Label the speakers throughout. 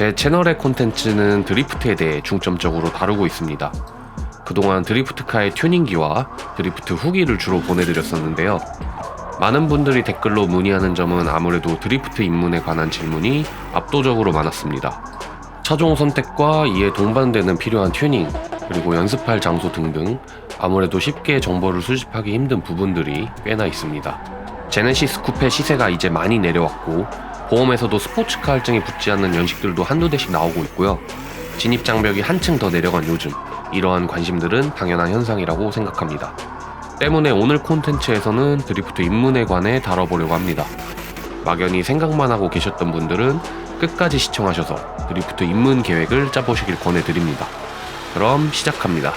Speaker 1: 제 채널의 콘텐츠는 드리프트에 대해 중점적으로 다루고 있습니다. 그동안 드리프트카의 튜닝기와 드리프트 후기를 주로 보내드렸었는데요. 많은 분들이 댓글로 문의하는 점은 아무래도 드리프트 입문에 관한 질문이 압도적으로 많았습니다. 차종 선택과 이에 동반되는 필요한 튜닝, 그리고 연습할 장소 등등 아무래도 쉽게 정보를 수집하기 힘든 부분들이 꽤나 있습니다. 제네시스 쿠페 시세가 이제 많이 내려왔고 보험에서도 스포츠카 할증이 붙지 않는 연식들도 한두 대씩 나오고 있고요. 진입 장벽이 한층 더 내려간 요즘 이러한 관심들은 당연한 현상이라고 생각합니다. 때문에 오늘 콘텐츠에서는 드리프트 입문에 관해 다뤄보려고 합니다. 막연히 생각만 하고 계셨던 분들은 끝까지 시청하셔서 드리프트 입문 계획을 짜보시길 권해드립니다. 그럼 시작합니다.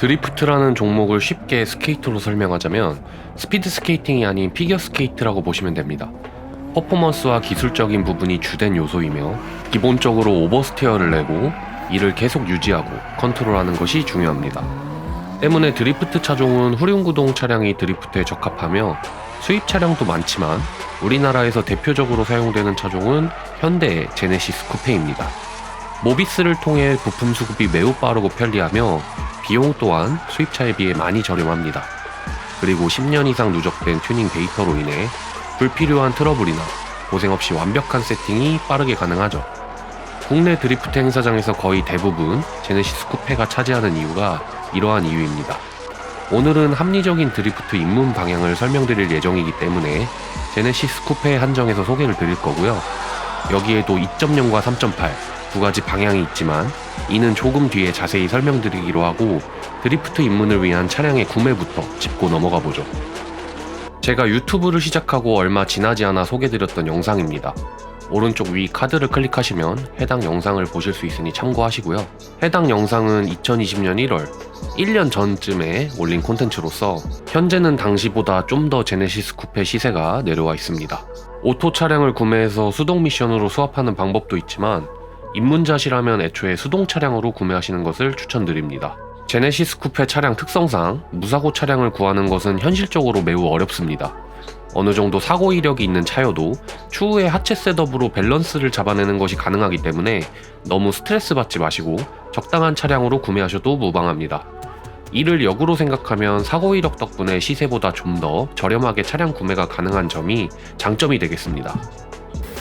Speaker 1: 드리프트라는 종목을 쉽게 스케이트로 설명하자면 스피드 스케이팅이 아닌 피겨 스케이트라고 보시면 됩니다. 퍼포먼스와 기술적인 부분이 주된 요소이며 기본적으로 오버스티어를 내고 이를 계속 유지하고 컨트롤하는 것이 중요합니다. 때문에 드리프트 차종은 후륜구동 차량이 드리프트에 적합하며 수입 차량도 많지만 우리나라에서 대표적으로 사용되는 차종은 현대의 제네시스 쿠페입니다. 모비스를 통해 부품 수급이 매우 빠르고 편리하며 비용 또한 수입차에 비해 많이 저렴합니다. 그리고 10년 이상 누적된 튜닝 데이터로 인해 불필요한 트러블이나 고생 없이 완벽한 세팅이 빠르게 가능하죠. 국내 드리프트 행사장에서 거의 대부분 제네시스 쿠페가 차지하는 이유가 이러한 이유입니다. 오늘은 합리적인 드리프트 입문 방향을 설명드릴 예정이기 때문에 제네시스 쿠페 한정해서 소개를 드릴 거고요. 여기에도 2.0과 3.8 두 가지 방향이 있지만 이는 조금 뒤에 자세히 설명드리기로 하고 드리프트 입문을 위한 차량의 구매부터 짚고 넘어가 보죠. 제가 유튜브를 시작하고 얼마 지나지 않아 소개드렸던 영상입니다. 오른쪽 위 카드를 클릭하시면 해당 영상을 보실 수 있으니 참고하시고요. 해당 영상은 2020년 1월, 1년 전쯤에 올린 콘텐츠로서 현재는 당시보다 좀 더 제네시스 쿠페 시세가 내려와 있습니다. 오토 차량을 구매해서 수동 미션으로 수합하는 방법도 있지만 입문자시라면 애초에 수동 차량으로 구매하시는 것을 추천드립니다. 제네시스 쿠페 차량 특성상 무사고 차량을 구하는 것은 현실적으로 매우 어렵습니다. 어느 정도 사고 이력이 있는 차여도 추후에 하체 셋업으로 밸런스를 잡아내는 것이 가능하기 때문에 너무 스트레스 받지 마시고 적당한 차량으로 구매하셔도 무방합니다. 이를 역으로 생각하면 사고 이력 덕분에 시세보다 좀 더 저렴하게 차량 구매가 가능한 점이 장점이 되겠습니다.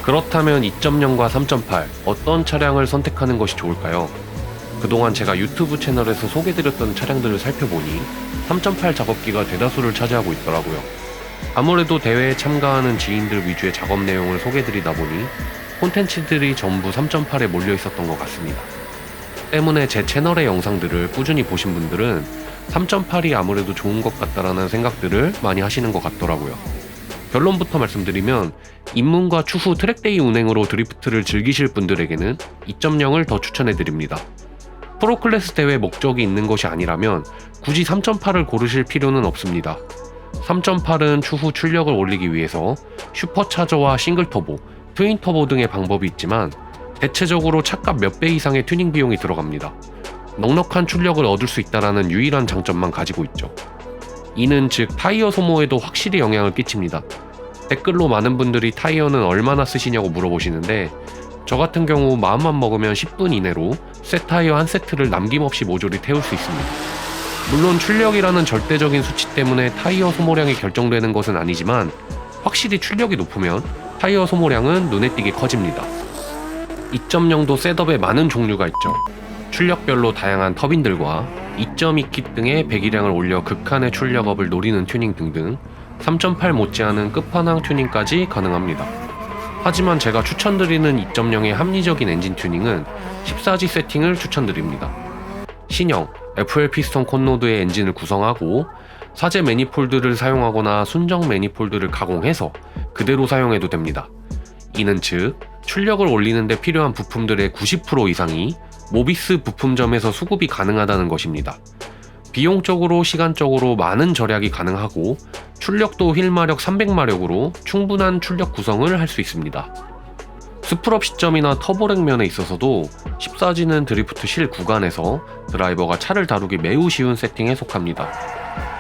Speaker 1: 그렇다면 2.0과 3.8 어떤 차량을 선택하는 것이 좋을까요? 그동안 제가 유튜브 채널에서 소개드렸던 차량들을 살펴보니 3.8 작업기가 대다수를 차지하고 있더라고요. 아무래도 대회에 참가하는 지인들 위주의 작업 내용을 소개드리다 보니 콘텐츠들이 전부 3.8에 몰려 있었던 것 같습니다. 때문에 제 채널의 영상들을 꾸준히 보신 분들은 3.8이 아무래도 좋은 것 같다라는 생각들을 많이 하시는 것 같더라고요. 결론부터 말씀드리면 입문과 추후 트랙데이 운행으로 드리프트를 즐기실 분들에게는 2.0을 더 추천해 드립니다. 프로클래스 대회 목적이 있는 것이 아니라면 굳이 3.8을 고르실 필요는 없습니다. 3.8은 추후 출력을 올리기 위해서 슈퍼차저와 싱글터보, 트윈터보 등의 방법이 있지만 대체적으로 차값 몇 배 이상의 튜닝 비용이 들어갑니다. 넉넉한 출력을 얻을 수 있다는 유일한 장점만 가지고 있죠. 이는 즉 타이어 소모에도 확실히 영향을 끼칩니다. 댓글로 많은 분들이 타이어는 얼마나 쓰시냐고 물어보시는데 저 같은 경우 마음만 먹으면 10분 이내로 새 타이어 한 세트를 남김없이 모조리 태울 수 있습니다. 물론 출력이라는 절대적인 수치 때문에 타이어 소모량이 결정되는 것은 아니지만 확실히 출력이 높으면 타이어 소모량은 눈에 띄게 커집니다. 2.0도 셋업에 많은 종류가 있죠. 출력별로 다양한 터빈들과 2.2킷 등의 배기량을 올려 극한의 출력업을 노리는 튜닝 등등 3.8 못지않은 끝판왕 튜닝까지 가능합니다. 하지만 제가 추천드리는 2.0의 합리적인 엔진 튜닝은 14G 세팅을 추천드립니다. 신형 FL 피스톤 콘노드의 엔진을 구성하고 사제 매니폴드를 사용하거나 순정 매니폴드를 가공해서 그대로 사용해도 됩니다. 이는 즉 출력을 올리는데 필요한 부품들의 90% 이상이 모비스 부품점에서 수급이 가능하다는 것입니다. 비용적으로 시간적으로 많은 절약이 가능하고 출력도 휠마력 300마력으로 충분한 출력 구성을 할 수 있습니다. 스프럽 시점이나 터보렉 면에 있어서도 14G는 드리프트 실 구간에서 드라이버가 차를 다루기 매우 쉬운 세팅에 속합니다.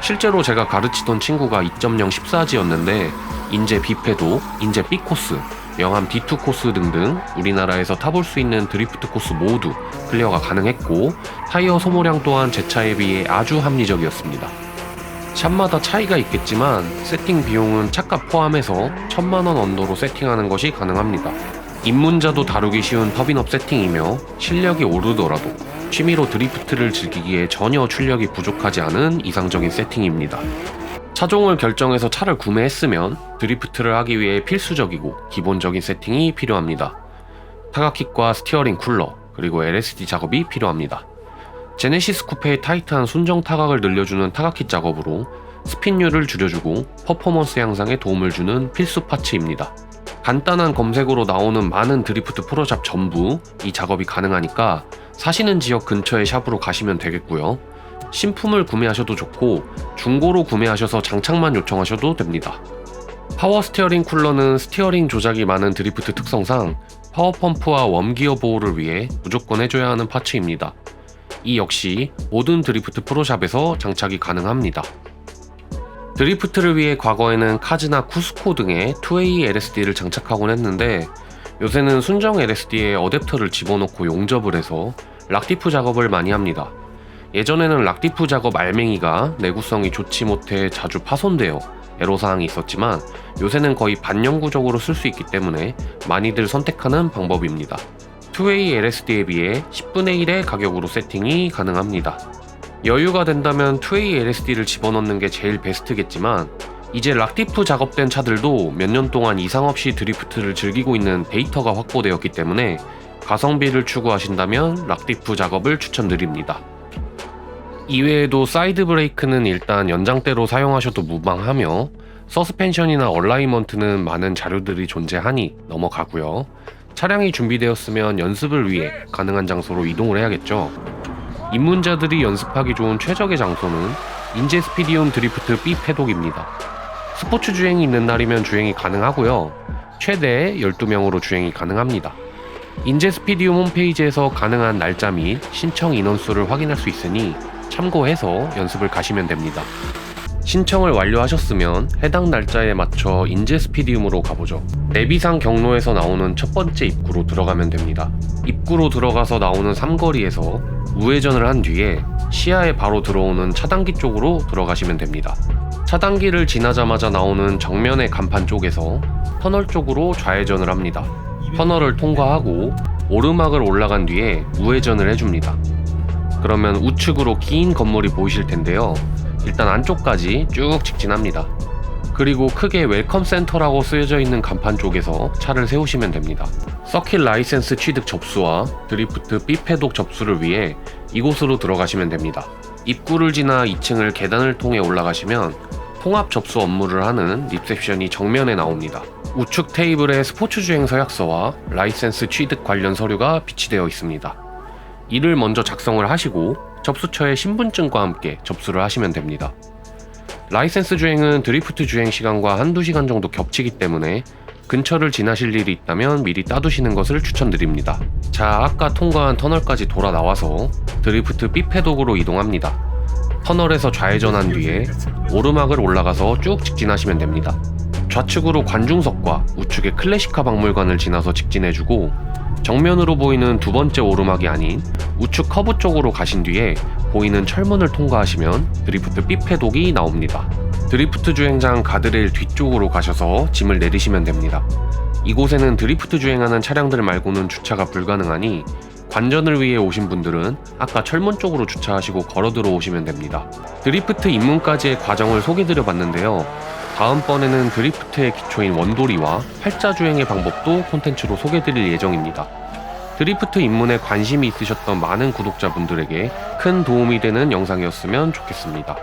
Speaker 1: 실제로 제가 가르치던 친구가 2.0 14G였는데 인제 B패도, 인제 B 코스, 영암 D2 코스 등등 우리나라에서 타볼 수 있는 드리프트 코스 모두 클리어가 가능했고 타이어 소모량 또한 제 차에 비해 아주 합리적이었습니다. 샵마다 차이가 있겠지만 세팅 비용은 차값 포함해서 천만원 언더로 세팅하는 것이 가능합니다. 입문자도 다루기 쉬운 터빈업 세팅이며 실력이 오르더라도 취미로 드리프트를 즐기기에 전혀 출력이 부족하지 않은 이상적인 세팅입니다. 차종을 결정해서 차를 구매했으면 드리프트를 하기 위해 필수적이고 기본적인 세팅이 필요합니다. 타가킥과 스티어링 쿨러, 그리고 LSD 작업이 필요합니다. 제네시스 쿠페의 타이트한 순정 타각을 늘려주는 타각킷 작업으로 스핀율을 줄여주고 퍼포먼스 향상에 도움을 주는 필수 파츠입니다. 간단한 검색으로 나오는 많은 드리프트 프로샵 전부 이 작업이 가능하니까 사시는 지역 근처의 샵으로 가시면 되겠고요. 신품을 구매하셔도 좋고 중고로 구매하셔서 장착만 요청하셔도 됩니다. 파워 스티어링 쿨러는 스티어링 조작이 많은 드리프트 특성상 파워 펌프와 웜기어 보호를 위해 무조건 해줘야 하는 파츠입니다. 이 역시 모든 드리프트 프로샵에서 장착이 가능합니다. 드리프트를 위해 과거에는 카즈나 쿠스코 등의 2A LSD를 장착하곤 했는데 요새는 순정 LSD에 어댑터를 집어넣고 용접을 해서 락디프 작업을 많이 합니다. 예전에는 락디프 작업 알맹이가 내구성이 좋지 못해 자주 파손되어 애로사항이 있었지만 요새는 거의 반영구적으로 쓸 수 있기 때문에 많이들 선택하는 방법입니다. 2A LSD에 비해 10분의 1의 가격으로 세팅이 가능합니다. 여유가 된다면 2A LSD를 집어넣는 게 제일 베스트겠지만 이제 락디프 작업된 차들도 몇 년 동안 이상 없이 드리프트를 즐기고 있는 데이터가 확보되었기 때문에 가성비를 추구하신다면 락디프 작업을 추천드립니다. 이외에도 사이드 브레이크는 일단 연장대로 사용하셔도 무방하며 서스펜션이나 얼라이먼트는 많은 자료들이 존재하니 넘어가고요. 차량이 준비되었으면 연습을 위해 가능한 장소로 이동을 해야겠죠. 입문자들이 연습하기 좋은 최적의 장소는 인제 스피디움 드리프트 B 패독입니다. 스포츠 주행이 있는 날이면 주행이 가능하고요. 최대 12명으로 주행이 가능합니다. 인제 스피디움 홈페이지에서 가능한 날짜 및 신청 인원수를 확인할 수 있으니 참고해서 연습을 가시면 됩니다. 신청을 완료하셨으면 해당 날짜에 맞춰 인제 스피디움으로 가보죠. 내비상 경로에서 나오는 첫 번째 입구로 들어가면 됩니다. 입구로 들어가서 나오는 삼거리에서 우회전을 한 뒤에 시야에 바로 들어오는 차단기 쪽으로 들어가시면 됩니다. 차단기를 지나자마자 나오는 정면의 간판 쪽에서 터널 쪽으로 좌회전을 합니다. 터널을 통과하고 오르막을 올라간 뒤에 우회전을 해줍니다. 그러면 우측으로 긴 건물이 보이실 텐데요. 일단 안쪽까지 쭉 직진합니다. 그리고 크게 웰컴 센터라고 쓰여져 있는 간판 쪽에서 차를 세우시면 됩니다. 서킷 라이센스 취득 접수와 드리프트 B패독 접수를 위해 이곳으로 들어가시면 됩니다. 입구를 지나 2층을 계단을 통해 올라가시면 통합 접수 업무를 하는 리셉션이 정면에 나옵니다. 우측 테이블에 스포츠 주행 서약서와 라이센스 취득 관련 서류가 비치되어 있습니다. 이를 먼저 작성을 하시고 접수처에 신분증과 함께 접수를 하시면 됩니다. 라이센스 주행은 드리프트 주행 시간과 한두 시간 정도 겹치기 때문에 근처를 지나실 일이 있다면 미리 따두시는 것을 추천드립니다. 자, 아까 통과한 터널까지 돌아 나와서 드리프트 B패독으로 이동합니다. 터널에서 좌회전한 뒤에 오르막을 올라가서 쭉 직진하시면 됩니다. 좌측으로 관중석과 우측의 클래식카 박물관을 지나서 직진해주고 정면으로 보이는 두 번째 오르막이 아닌 우측 커브 쪽으로 가신 뒤에 보이는 철문을 통과하시면 드리프트 B패독이 나옵니다. 드리프트 주행장 가드레일 뒤쪽으로 가셔서 짐을 내리시면 됩니다. 이곳에는 드리프트 주행하는 차량들 말고는 주차가 불가능하니 관전을 위해 오신 분들은 아까 철문 쪽으로 주차하시고 걸어 들어오시면 됩니다. 드리프트 입문까지의 과정을 소개드려 봤는데요. 다음번에는 드리프트의 기초인 원돌이와 팔자 주행의 방법도 콘텐츠로 소개드릴 예정입니다. 드리프트 입문에 관심이 있으셨던 많은 구독자분들에게 큰 도움이 되는 영상이었으면 좋겠습니다.